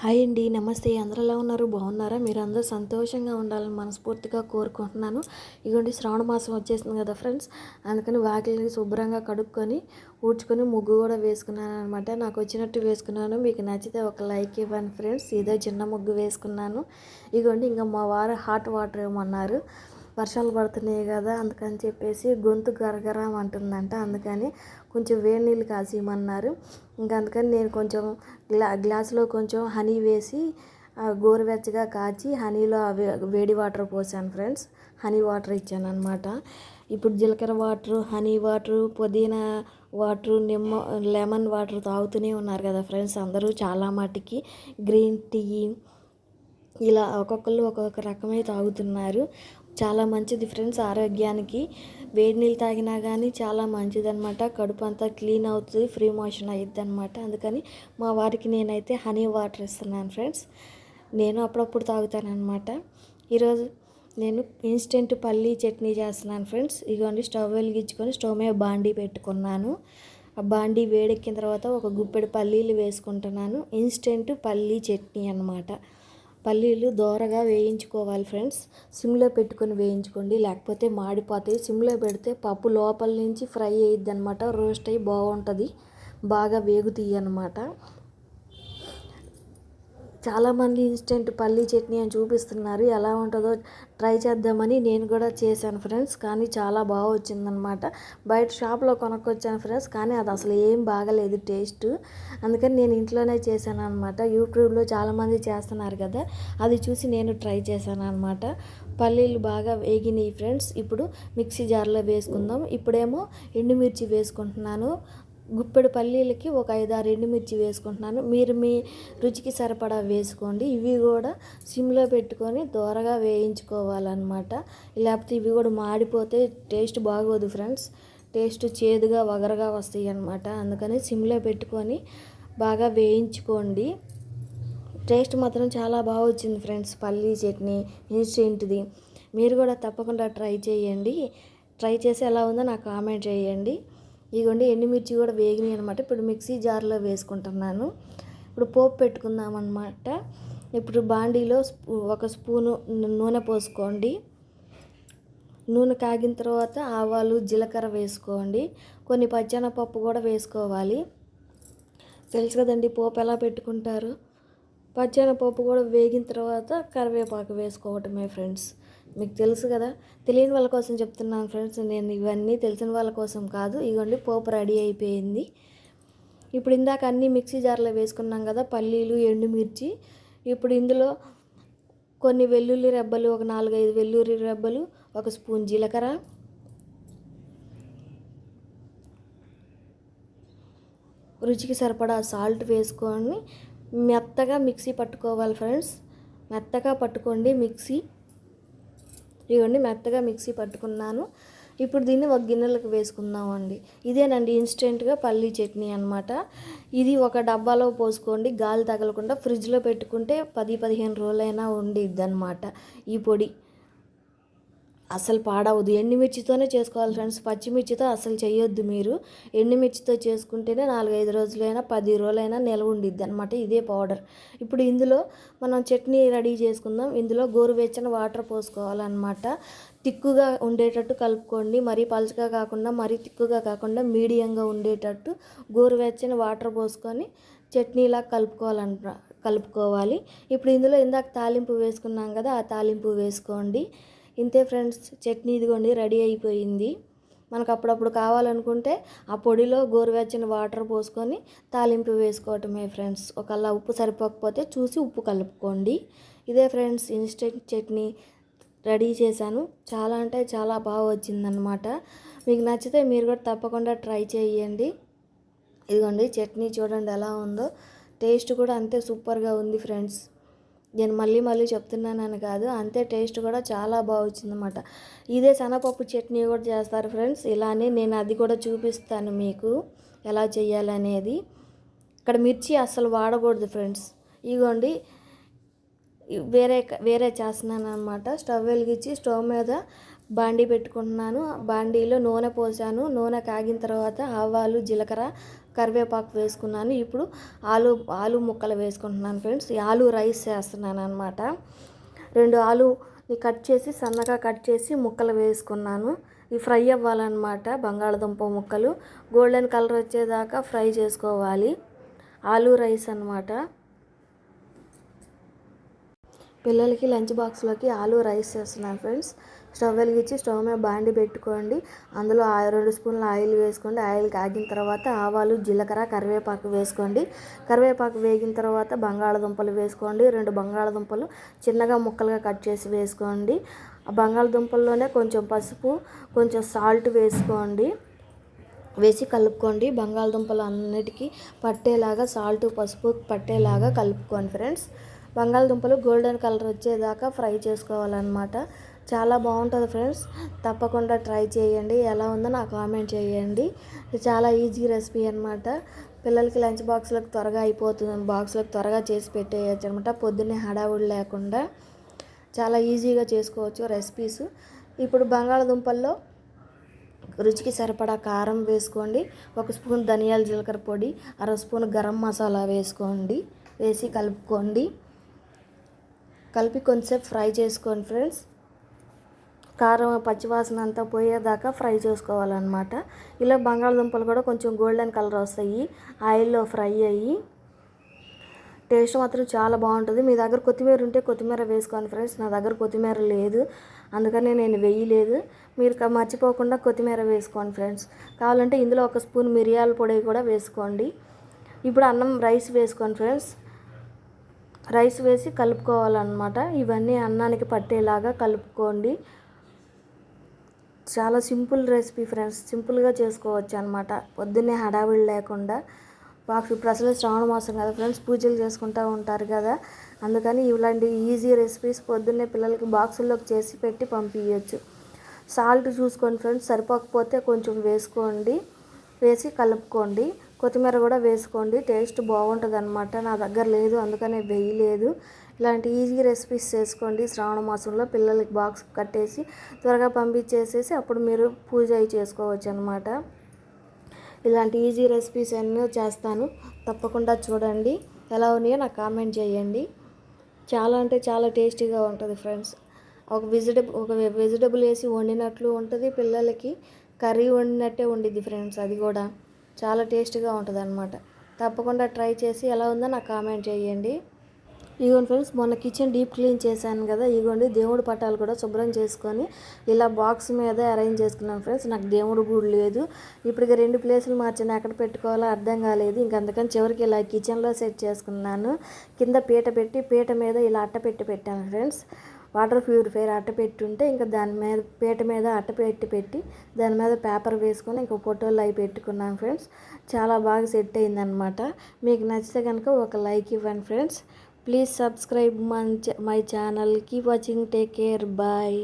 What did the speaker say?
Hi అండి నమస్తే. అందరూ ఎలా ఉన్నారు? బాగున్నారా? మీరు అందరూ సంతోషంగా ఉండాలని మనస్ఫూర్తిగా కోరుకుంటున్నాను. ఇదిగోండి శ్రావణ మాసం వచ్చేసింది కదా ఫ్రెండ్స్. అందుకని వాకిలిని శుభ్రంగా కడుక్కొని ఊడ్చుకొని ముగ్గు కూడా వేసుకున్నాను అనమాట నాకు వచ్చినట్టు వేసుకున్నాను. మీకు నచ్చితే ఒక లైక్ ఇవ్వండి ఫ్రెండ్స్. ఇదే చిన్న ముగ్గు వేసుకున్నాను. ఇదిగోండి ఇంకా మా వారు హాట్ వాటర్ ఏమన్నారు వర్షాలు పడుతున్నాయి కదా అందుకని చెప్పేసి గొంతు గరగరం అంటుందంట. అందుకని కొంచెం వేడి నీళ్ళు కాసేయమన్నారు. ఇంకా అందుకని నేను కొంచెం గ్లా గ్లాసులో కొంచెం హనీ వేసి గోరువెచ్చగా కాచి హనీలో వేడి వాటర్ పోసాను ఫ్రెండ్స్. హనీ వాటర్ ఇచ్చాను అనమాట ఇప్పుడు జీలకర్ర వాటర్ హనీ వాటర్ పుదీనా వాటర్ నిమ్మ లెమన్ వాటర్ తాగుతూనే ఉన్నారు కదా ఫ్రెండ్స్ అందరూ చాలా మటుకి. గ్రీన్ టీ ఇలా ఒక్కొక్కరు ఒక్కొక్క రకమై తాగుతున్నారు. చాలా మంచిది ఫ్రెండ్స్ ఆరోగ్యానికి. వేడి నీళ్ళు తాగినా కానీ చాలా మంచిది అనమాట కడుపు అంతా క్లీన్ అవుతుంది ఫ్రీ మోషన్ అయ్యిద్ది అనమాట అందుకని మా వారికి నేనైతే హనీ వాటర్ ఇస్తున్నాను ఫ్రెండ్స్ నేను అప్పుడప్పుడు తాగుతానమాట ఈరోజు నేను ఇన్స్టెంట్ పల్లీ చట్నీ చేస్తున్నాను ఫ్రెండ్స్ ఇదిగోండి స్టవ్ వెలిగించుకొని స్టవ్ మీద బాండీ పెట్టుకున్నాను. ఆ బాండీ వేడెక్కిన తర్వాత ఒక గుప్పెడు పల్లీలు వేసుకుంటున్నాను. ఇన్స్టెంట్ పల్లీ చట్నీ అనమాట పల్లీలు దోరగా వేయించుకోవాలి ఫ్రెండ్స్. సిమ్లో పెట్టుకొని వేయించుకోండి. లేకపోతే మాడిపోతాయి. సిమ్లో పెడితే పప్పు లోపల నుంచి ఫ్రై అయ్యిద్ది అనమాట రోస్ట్ అయ్యి బాగుంటుంది. బాగా వేగుతాయి అనమాట చాలామంది ఇన్స్టెంట్ పల్లీ చట్నీ అని చూపిస్తున్నారు. ఎలా ఉంటుందో ట్రై చేద్దామని నేను కూడా చేశాను ఫ్రెండ్స్. కానీ చాలా బాగా వచ్చిందనమాట బయట షాప్లో కొనుక్కొచ్చాను ఫ్రెండ్స్. కానీ అది అసలు ఏం బాగలేదు టేస్ట్. అందుకని నేను ఇంట్లోనే చేశాను అనమాట యూట్యూబ్లో చాలామంది చేస్తున్నారు కదా అది చూసి నేను ట్రై చేశాను అనమాట పల్లీలు బాగా వేగినాయి ఫ్రెండ్స్. ఇప్పుడు మిక్సీ జార్లో వేసుకుందాం. ఇప్పుడేమో ఎండుమిర్చి వేసుకుంటున్నాను. గుప్పెడు పల్లీలకి ఒక ఐదు ఆరు ఎండుమిర్చి వేసుకుంటున్నాను. మీరు మీ రుచికి సరిపడా వేసుకోండి. ఇవి కూడా సిమ్లో పెట్టుకొని దోరగా వేయించుకోవాలన్నమాట. లేకపోతే ఇవి కూడా మాడిపోతే టేస్ట్ బాగోదు ఫ్రెండ్స్. టేస్ట్ చేదుగా వగరగా వస్తాయి అన్నమాట అందుకని సిమ్లో పెట్టుకొని బాగా వేయించుకోండి. టేస్ట్ మాత్రం చాలా బాగా వచ్చింది ఫ్రెండ్స్ పల్లీ చట్నీ ఇన్స్టెంట్ది. మీరు కూడా తప్పకుండా ట్రై చేయండి. ట్రై చేసి ఎలా ఉందో నాకు కామెంట్ చేయండి. ఇదిగోండి ఎండుమిర్చి కూడా వేగినాయి అనమాట ఇప్పుడు మిక్సీ జార్లో వేసుకుంటున్నాను. ఇప్పుడు పోపు పెట్టుకుందాం అనమాట ఇప్పుడు బాండీలో ఒక స్పూను నూనె పోసుకోండి. నూనె కాగిన తర్వాత ఆవాలు జీలకర్ర వేసుకోండి. కొన్ని పచ్చెనపప్పు కూడా వేసుకోవాలి. తెలుసు కదండి పోపు ఎలా పెట్టుకుంటారు? పచ్చెనపప్పు కూడా వేగిన తర్వాత కరివేపాకు వేసుకోవటమే ఫ్రెండ్స్. మీకు తెలుసు కదా తెలియని వాళ్ళ కోసం చెప్తున్నాను ఫ్రెండ్స్. నేను ఇవన్నీ తెలిసిన వాళ్ళ కోసం కాదు ఇవ్వండి పోపు రెడీ అయిపోయింది. ఇప్పుడు ఇందాక అన్నీ మిక్సీ జార్లో వేసుకున్నాం కదా పల్లీలు ఎండుమిర్చి. ఇప్పుడు ఇందులో కొన్ని వెల్లుల్లి రెబ్బలు ఒక నాలుగైదు వెల్లుల్లి రెబ్బలు ఒక స్పూన్ జీలకర్ర. రుచికి సరిపడా సాల్ట్ వేసుకొని మెత్తగా మిక్సీ పట్టుకోవాలి ఫ్రెండ్స్. మెత్తగా పట్టుకోండి మిక్సీ. ఇవ్వండి మెత్తగా మిక్సీ పట్టుకున్నాను. ఇప్పుడు దీన్ని ఒక గిన్నెలకు వేసుకుందామండి. ఇదేనండి ఇన్స్టెంట్గా పల్లీ చట్నీ అనమాట ఇది ఒక డబ్బాలో పోసుకోండి. గాలి తగలకుండా ఫ్రిడ్జ్లో పెట్టుకుంటే పది పదిహేను రోజులైనా ఉండిద్ది అనమాట ఈ పొడి. అసలు పాడవద్దు. ఎండుమిర్చితోనే చేసుకోవాలి ఫ్రెండ్స్. పచ్చిమిర్చితో అసలు చేయొద్దు మీరు. ఎండుమిర్చితో చేసుకుంటేనే నాలుగైదు రోజులైనా పది రోజులైనా నిల్వ ఉండిద్ది అనమాట ఇదే పౌడర్. ఇప్పుడు ఇందులో మనం చట్నీ రెడీ చేసుకుందాం. ఇందులో గోరువెచ్చని వాటర్ పోసుకోవాలన్నమాట. తిక్కుగా ఉండేటట్టు కలుపుకోండి. మరీ పలుచగా కాకుండా మరీ తిక్కుగా కాకుండా మీడియంగా ఉండేటట్టు గోరువెచ్చని వాటర్ పోసుకొని చట్నీలా కలుపుకోవాలంట కలుపుకోవాలి. ఇప్పుడు ఇందులో ఇందాక తాలింపు వేసుకున్నాం కదా ఆ తాలింపు వేసుకోండి. ఇంతే ఫ్రెండ్స్ చట్నీ ఇదిగోండి రెడీ అయిపోయింది. మనకు అప్పుడప్పుడు కావాలనుకుంటే ఆ పొడిలో గోరువెచ్చని వాటర్ పోసుకొని తాలింపు వేసుకోవటమే ఫ్రెండ్స్. ఒకవేళ ఉప్పు సరిపోకపోతే చూసి ఉప్పు కలుపుకోండి. ఇదే ఫ్రెండ్స్ ఇన్స్టెంట్ చట్నీ రెడీ చేశాను. చాలా అంటే చాలా బాగా వచ్చిందనమాట మీకు నచ్చితే మీరు కూడా తప్పకుండా ట్రై చేయండి. ఇదిగోండి చట్నీ చూడండి ఎలా ఉందో. టేస్ట్ కూడా అంతే సూపర్గా ఉంది ఫ్రెండ్స్. నేను మళ్ళీ మళ్ళీ చెప్తున్నానని కాదు అంతే టేస్ట్ కూడా చాలా బాగా వచ్చిందన్నమాట ఇదే శనగపప్పు చట్నీ కూడా చేస్తారు ఫ్రెండ్స్. ఇలానే నేను అది కూడా చూపిస్తాను మీకు ఎలా చేయాలనేది ఇక్కడ మిర్చి అస్సలు వాడకూడదు ఫ్రెండ్స్. ఇగోండి వేరే వేరే చేస్తున్నాను అనమాట స్టవ్ వెలిగించి స్టవ్ మీద బాండీ పెట్టుకుంటున్నాను. బాండీలో నూనె పోసాను. నూనె కాగిన తర్వాత ఆవాలు జీలకర్ర కరివేపాకు వేసుకున్నాను. ఇప్పుడు ఆలు ఆలు ముక్కలు వేసుకుంటున్నాను ఫ్రెండ్స్. ఈ ఆలు రైస్ చేస్తున్నాను అనమాట రెండు ఆలుని కట్ చేసి సన్నగా కట్ చేసి ముక్కలు వేసుకున్నాను. ఇవి ఫ్రై అవ్వాలన్నమాట బంగాళదుంప ముక్కలు. గోల్డెన్ కలర్ వచ్చేదాకా ఫ్రై చేసుకోవాలి. ఆలు రైస్ అనమాట పిల్లలకి లంచ్ బాక్స్లోకి ఆలు రైస్ చేస్తున్నాను ఫ్రెండ్స్. స్టవ్ వెలిగించి స్టవ్ మీద బాండి పెట్టుకోండి. అందులో ఆ- రెండు స్పూన్ల ఆయిల్ వేసుకోండి. ఆయిల్ కాగిన తర్వాత ఆవాలు జీలకర్ర కరివేపాకు వేసుకోండి. కరివేపాకు వేగిన తర్వాత బంగాళదుంపలు వేసుకోండి. రెండు బంగాళదుంపలు చిన్నగా ముక్కలుగా కట్ చేసి వేసుకోండి. ఆ బంగాళదుంపల్లోనే కొంచెం పసుపు కొంచెం సాల్ట్ వేసుకోండి. వేసి కలుపుకోండి. బంగాళదుంపలు అన్నిటికీ పట్టేలాగా సాల్ట్ పసుపు పట్టేలాగా కలుపుకోండి ఫ్రెండ్స్. బంగాళదుంపలు గోల్డెన్ కలర్ వచ్చేదాకా ఫ్రై చేసుకోవాలన్నమాట. చాలా బాగుంటుంది ఫ్రెండ్స్. తప్పకుండా ట్రై చేయండి. ఎలా ఉందో నాకు కామెంట్ చేయండి. చాలా ఈజీ రెసిపీ అనమాట పిల్లలకి లంచ్ బాక్స్లకు త్వరగా అయిపోతుంది. బాక్స్లకు త్వరగా చేసి పెట్టేయచ్చు అనమాట పొద్దున్నే హడావుడి లేకుండా చాలా ఈజీగా చేసుకోవచ్చు రెసిపీస్. ఇప్పుడు బంగాళదుంపల్లో రుచికి సరిపడా కారం వేసుకోండి. ఒక స్పూన్ ధనియాల జీలకర్ర పొడి అర స్పూన్ గరం మసాలా వేసుకోండి. వేసి కలుపుకోండి. కలిపి కొంచెంసేపు ఫ్రై చేసుకోండి ఫ్రెండ్స్. కారం పచ్చివాసన అంతా పోయేదాకా ఫ్రై చేసుకోవాలన్నమాట. ఇలా బంగాళదుంపలు కూడా కొంచెం గోల్డెన్ కలర్ వస్తాయి. ఆయిల్లో ఫ్రై అయ్యి టేస్ట్ మాత్రం చాలా బాగుంటుంది. మీ దగ్గర కొత్తిమీర ఉంటే కొత్తిమీర వేసుకోండి ఫ్రెండ్స్. నా దగ్గర కొత్తిమీర లేదు. అందుకని నేను వేయలేదు. మీరు మర్చిపోకుండా కొత్తిమీర వేసుకోండి ఫ్రెండ్స్. కావాలంటే ఇందులో ఒక స్పూన్ మిరియాల పొడి కూడా వేసుకోండి. ఇప్పుడు అన్నం రైస్ వేసుకోండి ఫ్రెండ్స్. రైస్ వేసి కలుపుకోవాలన్నమాట. ఇవన్నీ అన్నానికి పట్టేలాగా కలుపుకోండి. చాలా సింపుల్ రెసిపీ ఫ్రెండ్స్. సింపుల్గా చేసుకోవచ్చు అనమాట పొద్దున్నే హడావిడి లేకుండా మాకు ఇప్పుడు అసలు శ్రావణ మాసం కదా ఫ్రెండ్స్. పూజలు చేసుకుంటూ ఉంటారు కదా. అందుకని ఇలాంటి ఈజీ రెసిపీస్ పొద్దున్నే పిల్లలకి బాక్సుల్లోకి చేసి పెట్టి పంపించచ్చు సాల్ట్ చూసుకోండి ఫ్రెండ్స్. సరిపోకపోతే కొంచెం వేసుకోండి. వేసి కలుపుకోండి. కొత్తిమీర కూడా వేసుకోండి. టేస్ట్ బాగుంటుంది అనమాట నా దగ్గర లేదు. అందుకనే వేయలేదు. ఇలాంటి ఈజీ రెసిపీస్ చేసుకోండి. శ్రావణ మాసంలో పిల్లలకి బాక్స్ కట్టేసి త్వరగా పంపించేసేసి అప్పుడు మీరు పూజ అయి చేసుకోవచ్చు అనమాట ఇలాంటి ఈజీ రెసిపీస్ ఎన్నో చేస్తాను. తప్పకుండా చూడండి. ఎలా ఉన్నాయో నాకు కామెంట్ చేయండి. చాలా అంటే చాలా టేస్టీగా ఉంటుంది ఫ్రెండ్స్ ఒక వెజిటబుల్ ఒక వెజిటబుల్ వేసి వండినట్లు ఉంటుంది. పిల్లలకి కర్రీ వండినట్టే ఉండిద్ది ఫ్రెండ్స్ అది కూడా. చాలా టేస్టీగా ఉంటుంది అనమాట తప్పకుండా ట్రై చేసి ఎలా ఉందో నాకు కామెంట్ చేయండి. ఇగోండి ఫ్రెండ్స్ మొన్న కిచెన్ డీప్ క్లీన్ చేశాను కదా ఇగోండి దేవుడి పటాలు కూడా శుభ్రం చేసుకొని ఇలా బాక్స్ మీద అరేంజ్ చేసుకున్నాను ఫ్రెండ్స్. నాకు దేవుడు గుడి లేదు. ఇప్పటికి రెండు ప్లేసులు మార్చాను. ఎక్కడ పెట్టుకోవాలో అర్థం కాలేదు. ఇంక అందుకని చివరికి ఇలా కిచెన్లో సెట్ చేసుకున్నాను. కింద పీట పెట్టి పీట మీద ఇలా అట్ట పెట్టి పెట్టాను ఫ్రెండ్స్. వాటర్ ప్యూరిఫైర్ అట్ట పెట్టుంటే ఇంకా దాని మీద పీట మీద అట్ట పెట్టి పెట్టి దాని మీద పేపర్ వేసుకొని ఇంకో ఫోటోలు అవి పెట్టుకున్నాను ఫ్రెండ్స్. చాలా బాగా సెట్ అయిందనమాట మీకు నచ్చితే కనుక ఒక లైక్ ఇవ్వండి ఫ్రెండ్స్. प्लीज़ सब्सक्राइब मन मई चानल की वाचिंग टेक केयर बाय